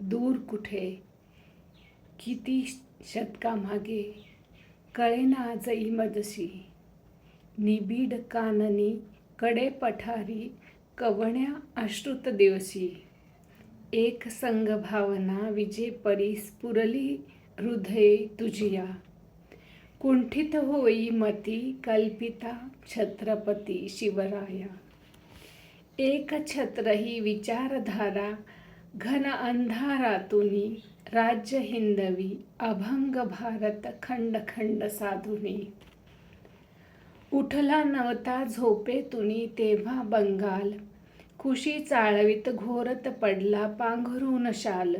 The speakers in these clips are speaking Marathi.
दूर कुठे? किती शतकामागे कळेना आजही मजशी निबीड काननी कडे पठारी कवण्या अश्रुत दिवशी. एक संग भावना विजे परी स्फुरली हृदय तुझिया. कुंठित होई मती कल्पिता छत्रपती शिवराया. एक छत्र ही विचारधारा घन अंधारातुनी राज्य हिंदवी अभंग भारत खंड खंड साधुनी उठला नवता झोपेतुनी तेव्हा बंगाल. खुशी चाळवीत घोरत पडला पांघरून शाल.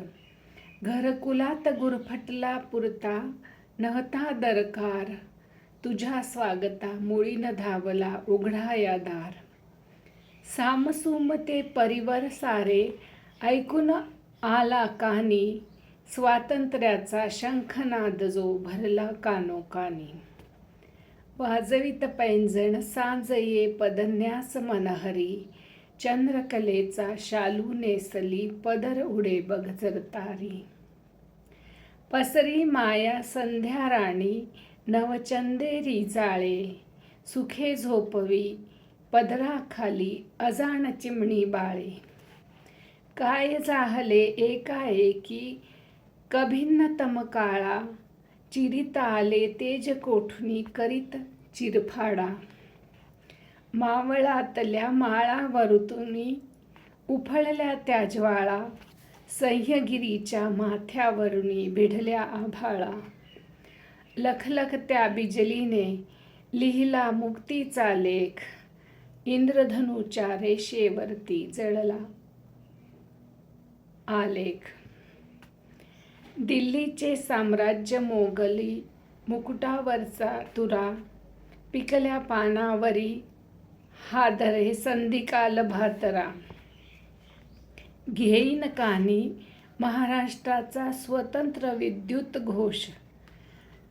घरकुलात गुरफटला पुरता नव्हता दरकार. तुझ्या स्वागता मुळीन धावला उघडाया दार. सामसुम ते परिवर सारे ऐकून आला कानी स्वातंत्र्याचा शंखनाद जो भरला कानोकानी. वाजवित पैंजण सांज ये पदन्यास मनहरी चंद्रकलेचा शालू नेसली पदर उडे बघजरतारी पसरी माया संध्या राणी नवचंदेरी जाळे सुखे झोपवी पदराखाली अजाण चिमणी बाळे. काय जाहले एकाएकी कभिन्न तमकाळा काळा आले तेज कोठुनी करीत चिरफाडा. मावळातल्या माळावरुतुनी उफळल्या त्या ज्वाळा सह्यगिरीच्या माथ्यावरुनी भिडल्या आभाळा. लखलख त्या बिजलीने लिहिला मुक्तीचा लेख इंद्रधनुच्या रेषेवरती जळला. आलेख. दिल्लीचे साम्राज्य मोगली मुकुटावरचा तुरा पिकल्या पानावरी हादरे संधिकाल भातरा घेईन कानी महाराष्ट्राचा स्वतंत्र विद्युत घोष.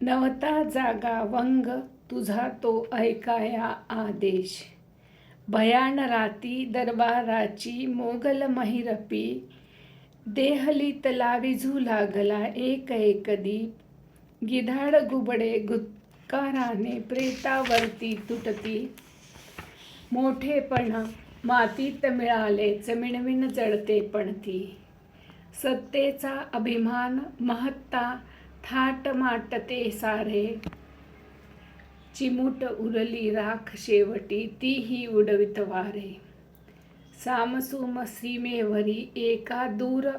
नवता जागा वंग तुझा तो ऐकाया आदेश. भयान राती दरबाराची मोगल महिरपी देहली तला विझू लागला एक एक दीप. गिधाड गुबडे गुत्काराने प्रेतावरती तुटती. मोठेपणा मातीत मिळाले जमिणविण जळते पण ती. सत्तेचा अभिमान महत्ता थाट माटते सारे. चिमूट उरली राख शेवटी तीही उडवित वारे. सामसुम सीमेवरी एका दूर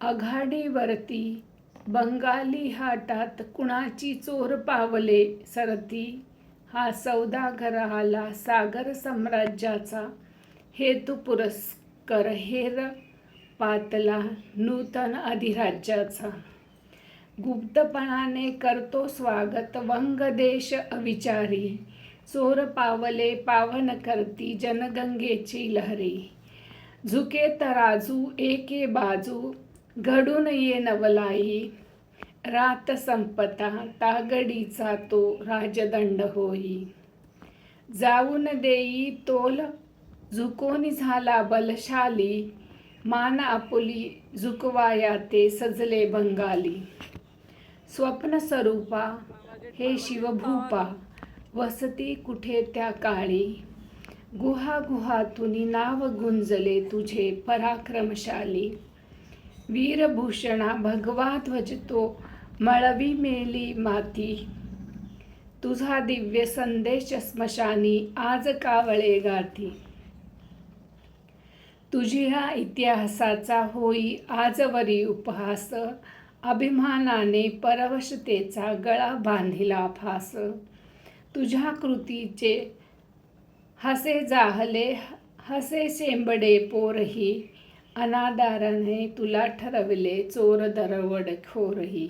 आघाडीवरती बंगाली हाटात कुणाची चोर पावले सरती? हा सौदागर आला सागर साम्राज्याचा हेतू पुरस्कर हेर पातला नूतन अधिराज्याचा. गुप्तपणाने करतो स्वागत वंगदेश अविचारी. चोर पावले पावन करती जनगंगेची लहरी. झुके तराजू एके बाजू घडून ये नवलाई. रात संपता तागडीचा तो राजदंड होई. जाऊन देई तोल झुकोनी झाला बलशाली. मान आपुली झुकवाया ते सजले बंगाली. स्वप्न स्वरूपा हे शिवभूपा वसती कुठे त्या काळी? गुहा गुहातुनी नाव गुंजले तुझे पराक्रमशाली. वीरभूषणा भगवा ध्वज तो मळवी मेली माती. तुझा दिव्य संदेश स्मशानी आज कावळे गाती? तुझी ह्या इतिहासाचा होई आजवरी उपहास. अभिमानाने परवशतेचा गळा बांधिला फास. तुझ्या कृतीचे हसे जाहले हसे शेंबडे पोरही अनादाराने तुला ठरवले चोर दरवड खोरही.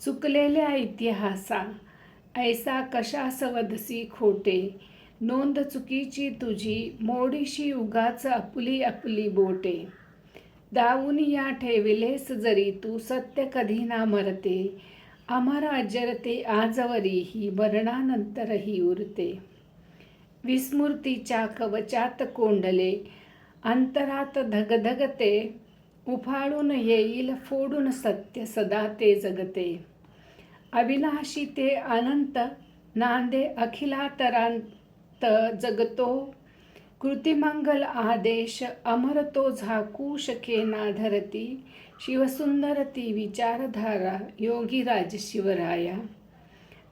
चुकलेल्या इतिहासा ऐसा कशा सवदसी खोटे नोंद चुकीची तुझी मोडीशी उगाच आपली आपली बोटे. दावून या ठेविलेस जरी तू सत्य कधी ना मरते अमर अजरते आजवरीही वर्णानंतरही उरते. विस्मृतीच्या कवचात कोंडले अंतरात धगधगते. उफाळून येईल फोडून सत्य सदा ते जगते. अविनाशी ते अनंत नांदे अखिलातरांत जगतो. कृतिमंगल आदेश अमर तो झाकू शके ना धरती. शिवसुंदर ती विचारधारा योगीराज शिवराया.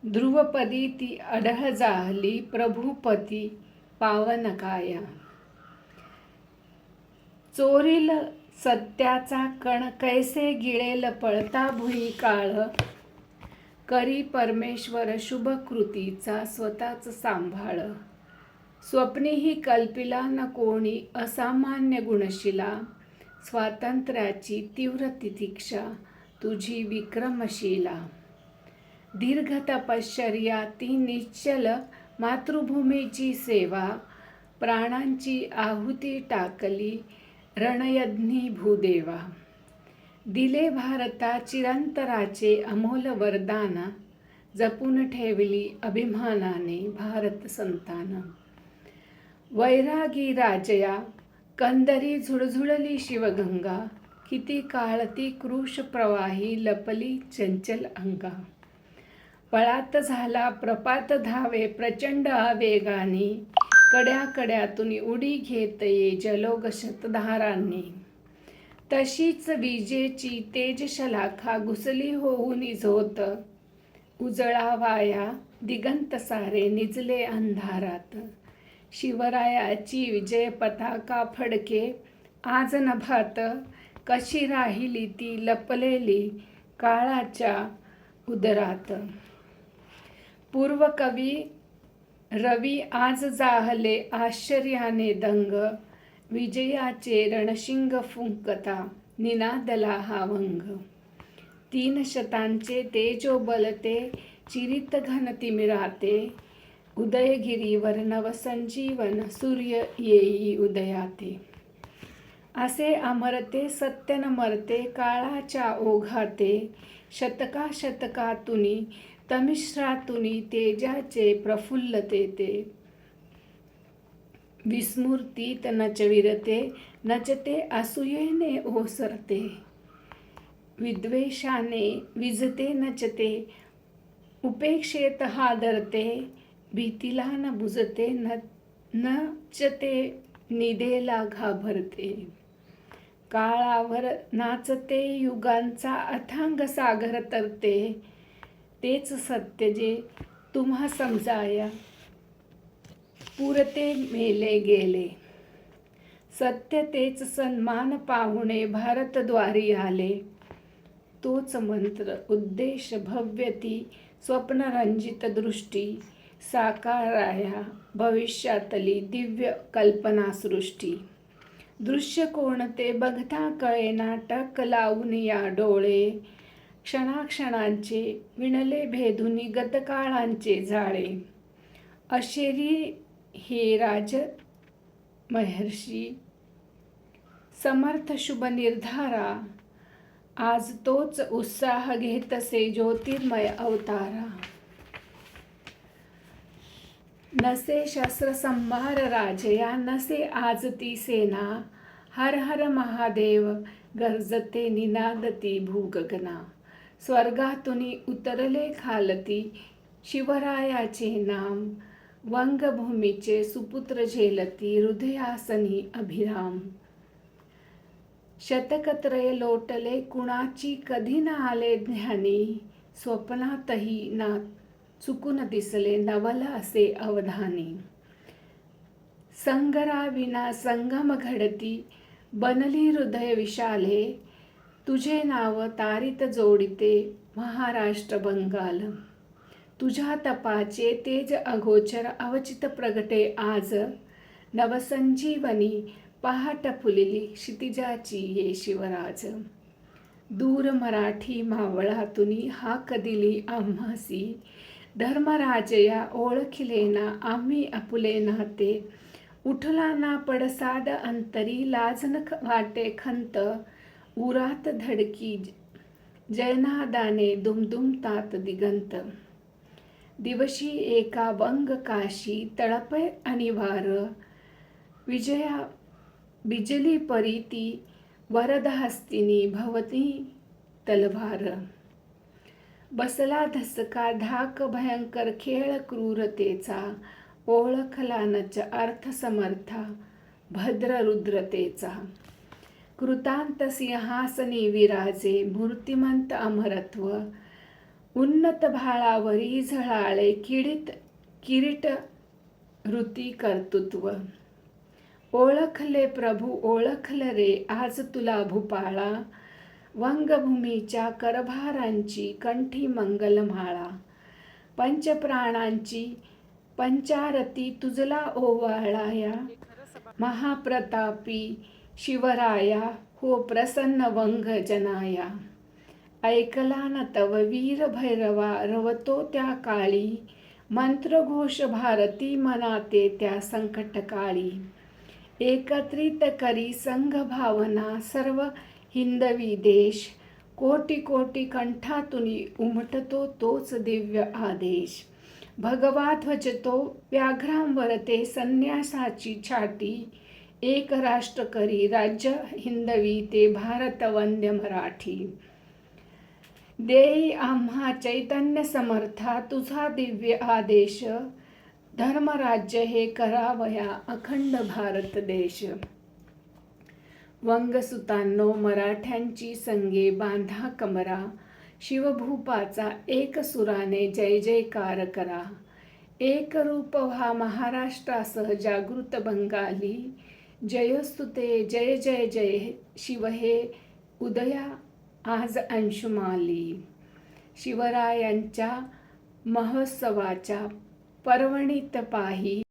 ध्रुवपदी ती अढळ जाहली प्रभुपती पावनकाया. चोरील सत्याचा कण कैसे गिळेल पळता भुई काळ? करी परमेश्वर शुभ कृतीचा स्वतःच सांभाळ. स्वप्नीही कल्पिला न कोणी असामान्य गुणशिला. स्वातंत्र्याची तीव्र तितिक्षा तुझी विक्रमशिला. दीर्घ तपश्चर्या ती निश्चल मातृभूमीची सेवा प्राणांची आहुती टाकली रणयज्ञी भूदेवा. दिले भारता चिरंतराचे अमोल वरदान जपून ठेवली अभिमानाने भारत संतान. वैरागी राजया कंदरी झुळझुळली शिवगंगा. किती काळ ती कृश प्रवाही लपली चंचल अंगा. पळात झाला प्रपात धावे प्रचंड आवेगाने कड्या कड्यातून उडी घेत ये जलोग शतधारांनी तशीच विजेची तेज शलाखा घुसली होऊन झोत. उजळा वाया दिगंत सारे निजले अंधारात. शिवरायाची विजय पताका फडके. आज नभात कशी राहिली ती लपलेली काळाच्या उदरात. पूर्वकवी रवी आज जाहले आश्चर्याने दंग. विजयाचे रणशिंग फुंकता निनादला हा वंग. तीन शतांचे तेजो बलते चिरित घनती तिमिराते उदयगिरीवर नवसंजीवन सूर्य येई उदयाते. असे अमरते सत्यन मरते काळाच्या ओघाते शतका शतकातुनी तमिश्रातुनी तेजाचे प्रफुल्लते ते. विस्मृतीत नचविरते नचते असूयेने ओसरते. विद्वेषाने विजते नचते उपेक्षेत हादरते भीतीला न बुजते न नचते निदेला घाबरते काळावर नाचते युगांचा अथांग सागर तरते. तेच सत्य जे तुम्हा समजाया. पुरते मेले गेले. सत्य तेच सन्मान पाहुणे भारतद्वारी आले. तोच मंत्र उद्देश भव्यती स्वप्नरंजित दृष्टी. साकाराया भविष्यातली दिव्य कल्पनासृष्टी दृश्य कोणते बघता कळे नाटक लावून या डोळे. क्षणाक्षणांचे विणले भेदुनी गतकाळांचे जाळे अशेरी हे राज महर्षी. समर्थ शुभ निर्धारा. आज तोच उत्साह घेतसे ज्योतिर्मय अवतारा. नसे शस्त्रसंभार राजया नसे आज ती सेना। हर हर महादेव गर्जते निनादती भूगगना। स्वर्गातुनी उतरले खालती शिवरायाचे नाम। वंगभूमीचे सुपुत्र झेलती हृदयासनी अभिराम। शतकत्रय लोटले कुणाची कधी न आले ज्ञानी। स्वप्नातही ना चुकून दिसले नवल असे अवधानी. संगराविना संगम घडती बनली हृदय विशाले तुझे नाव तारित जोडिते महाराष्ट्र बंगाल. तुझ्या तपाचे तेज अगोचर अवचित प्रगटे आज नवसंजीवनी पहाट फुलली क्षितिजाची ये शिवराज. दूर मराठी मावळातुनी हाक दिली आम्हासी धर्मराजया ओळखिलेना आम्ही आपुले नाते उठला ना पडसाद अंतरी लाजन वाटे खंत उरात धडकी जयनादाने दुमदुमतात दिगंत दिवशी एका बंग काशी तळपय अनिवार विजया बिजली परीती वरदहस्तिनी भवती तलवार बसला धसका धाक भयंकर खेळ क्रूरतेचा ओळखला नच अर्थ समर्था भद्र रुद्रतेचा. कृतांत सिंहासनी विराजे मूर्तिमंत अमरत्व उन्नत भाळावरी झळाळे किडीत किरीट ऋती कर्तृत्व. ओळखले प्रभू ओळखले रे आज तुला भूपाळा वंगभूमीच्या करभारांची कंठी मंगलमाळा. पंचप्राणांची पंचारती तुझला ओवाळाया. महाप्रतापी शिवराया हो प्रसन्न वंग जनाया. ऐकला न तव वीर भैरवा रवतो त्या काळी. मंत्रघोष भारती मनाते त्या संकटकाळी. एकत्रित करी संघ भावना सर्व हिंदवी देश. कोटी कोटी कंठातुनी उमटतो तोच दिव्य आदेश. भगवा ध्वजतो व्याघ्रांवर ते संन्यासाची छाटी एक राष्ट्र करी राज्य हिंदवी ते भारत वंद्य मराठी. देई आम्हा चैतन्य समर्था तुझा दिव्य आदेश. धर्मराज्य हे करावया अखंड भारत देश. वंगसुतांनो मराठ्यांची संगे बांधा कमरा. शिवभूपाचा एक सुराने जय जयकार करा. एक रूप व्हा महाराष्ट्रासह जागृत बंगाली. जयस्तुते जय जय जय शिव हे उदया आज अंशुमाली. शिवरायांच्या महोत्सवाच्या पर्वणीत पाही.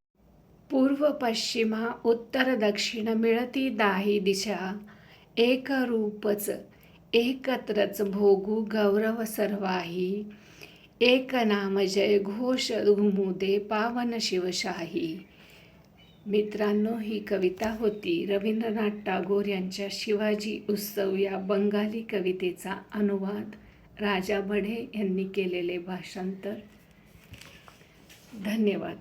पूर्व पश्चिमा उत्तर दक्षिण मिळती दाही दिशा. एक रूपच एकत्रच भोगू गौरव सर्वाही. एक नाम जय घोष घुमुदे पावन शिवशाही. मित्रांनो ही कविता होती रवींद्रनाथ टागोर यांच्या शिवाजी उत्सव या बंगाली कवितेचा अनुवाद. राजा बढे यांनी केलेले भाषांतर. धन्यवाद.